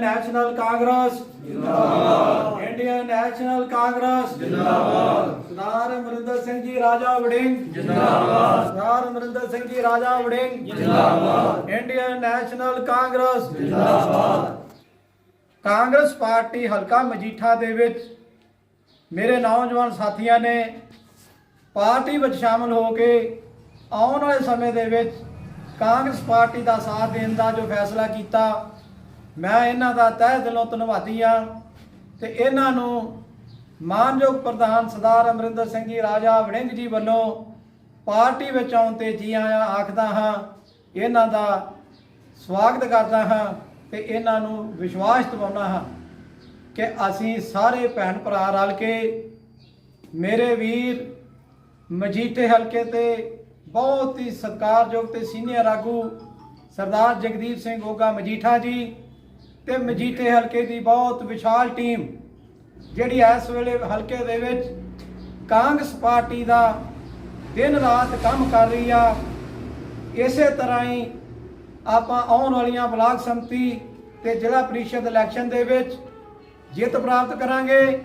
National Congress ਜਿੰਦਾਬਾਦ Indian national Congress ਜਿੰਦਾਬਾਦ ਸਰਦਾਰ ਅਮਰਿੰਦਰ ਸਿੰਘ ਜੀ ਰਾਜਾ ਵੜਿੰਗ ਜਿੰਦਾਬਾਦ ਸਰਦਾਰ ਅਮਰਿੰਦਰ ਸਿੰਘ ਜੀ ਰਾਜਾ ਵੜਿੰਗ ਜਿੰਦਾਬਾਦ ਇੰਡੀਅਨ ਨੈਸ਼ਨਲ ਕਾਂਗਰਸ ਜਿੰਦਾਬਾਦ ਕਾਂਗਰਸ ਪਾਰਟੀ ਹਲਕਾ ਮਜੀਠਾ ਦੇ ਵਿੱਚ ਮੇਰੇ ਨੌਜਵਾਨ ਸਾਥੀਆਂ ਨੇ ਪਾਰਟੀ ਵਿੱਚ ਸ਼ਾਮਲ ਹੋ ਕੇ ਆਉਣ ਵਾਲੇ ਸਮੇਂ ਦੇ ਵਿੱਚ ਕਾਂਗਰਸ ਪਾਰਟੀ ਦਾ ਸਾਥ ਦੇਣ ਦਾ ਜੋ ਫੈਸਲਾ ਕੀਤਾ ਮੈਂ ਇਹਨਾਂ ਦਾ ਤਹਿ ਦਿਲੋਂ ਧੰਨਵਾਦੀ ਹਾਂ ਤੇ ਇਹਨਾਂ ਨੂੰ ਮਾਨਯੋਗ ਪ੍ਰਧਾਨ ਸਰਦਾਰ ਅਮਰਿੰਦਰ ਸਿੰਘ ਜੀ, ਰਾਜਾ ਵੜਿੰਗ ਜੀ ਵੱਲੋਂ ਪਾਰਟੀ ਵਿੱਚ ਆਉਣ ਤੇ ਜੀ ਆਇਆਂ ਆਖਦਾ ਹਾਂ, ਇਹਨਾਂ ਦਾ ਸਵਾਗਤ ਕਰਦਾ ਹਾਂ ਤੇ ਇਹਨਾਂ ਨੂੰ ਵਿਸ਼ਵਾਸ ਦਿਵਾਉਣਾ ਹਾਂ ਕਿ ਅਸੀਂ ਸਾਰੇ ਭੈਣ ਭਰਾ ਰਲ ਕੇ ਮੇਰੇ ਵੀਰ ਮਜੀਠੇ ਹਲਕੇ ਤੇ ਬਹੁਤ ਹੀ ਸਤਿਕਾਰਯੋਗ ਤੇ ਸੀਨੀਅਰ ਆਗੂ ਸਰਦਾਰ ਜਗਦੀਪ ਸਿੰਘ ਗੋਗਾ ਮਜੀਠਾ ਜੀ ਤੇ ਮਜੀਠੇ ਹਲਕੇ ਦੀ ਬਹੁਤ ਵਿਸ਼ਾਲ ਟੀਮ, ਜਿਹੜੀ ਇਸ ਵੇਲੇ ਹਲਕੇ ਦੇ ਵਿੱਚ ਕਾਂਗਰਸ ਪਾਰਟੀ ਦਾ ਦਿਨ ਰਾਤ ਕੰਮ ਕਰ ਰਹੀ ਆ, ਇਸੇ ਤਰ੍ਹਾਂ ਹੀ ਆਪਾਂ ਆਉਣ ਵਾਲੀਆਂ ਬਲਾਕ ਸੰਮਤੀ ਤੇ ਜ਼ਿਲ੍ਹਾ ਪ੍ਰੀਸ਼ਦ ਇਲੈਕਸ਼ਨ ਦੇ ਵਿੱਚ ਜਿੱਤ ਪ੍ਰਾਪਤ ਕਰਾਂਗੇ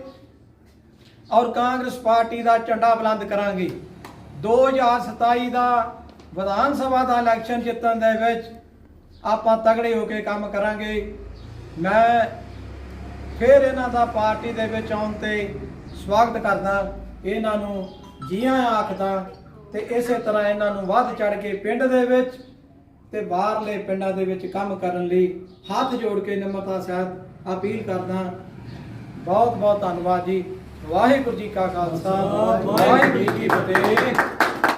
ਔਰ ਕਾਂਗਰਸ ਪਾਰਟੀ ਦਾ ਝੰਡਾ ਬੁਲੰਦ ਕਰਾਂਗੇ। 2027 ਦਾ ਵਿਧਾਨ ਸਭਾ ਦਾ ਇਲੈਕਸ਼ਨ ਜਿੱਤਣ ਦੇ ਵਿੱਚ ਆਪਾਂ ਤਗੜੇ ਹੋ ਕੇ ਕੰਮ ਕਰਾਂਗੇ। ਮੈਂ ਫਿਰ ਇਹਨਾਂ ਦਾ ਪਾਰਟੀ ਦੇ ਵਿੱਚ ਆਉਣ ਤੇ ਸਵਾਗਤ ਕਰਦਾ ਇਹਨਾਂ ਨੂੰ ਜੀਆਂ ਆਖਦਾ ਤੇ ਇਸੇ ਤਰ੍ਹਾਂ ਇਹਨਾਂ ਨੂੰ ਵੱਧ ਚੜ ਕੇ ਪਿੰਡ ਦੇ ਵਿੱਚ ਤੇ ਬਾਹਰਲੇ ਪਿੰਡਾਂ ਦੇ ਵਿੱਚ ਕੰਮ ਕਰਨ ਲਈ ਹੱਥ ਜੋੜ ਕੇ ਨਿਮਰਤਾ ਸਹਿਤ ਅਪੀਲ ਕਰਦਾ। ਬਹੁਤ ਬਹੁਤ ਧੰਨਵਾਦ ਜੀ। ਵਾਹਿਗੁਰੂ ਜੀ ਕਾ ਖਾਲਸਾ ਵਾਹਿਗੁਰੂ ਜੀ ਕੀ ਫਤਿਹ।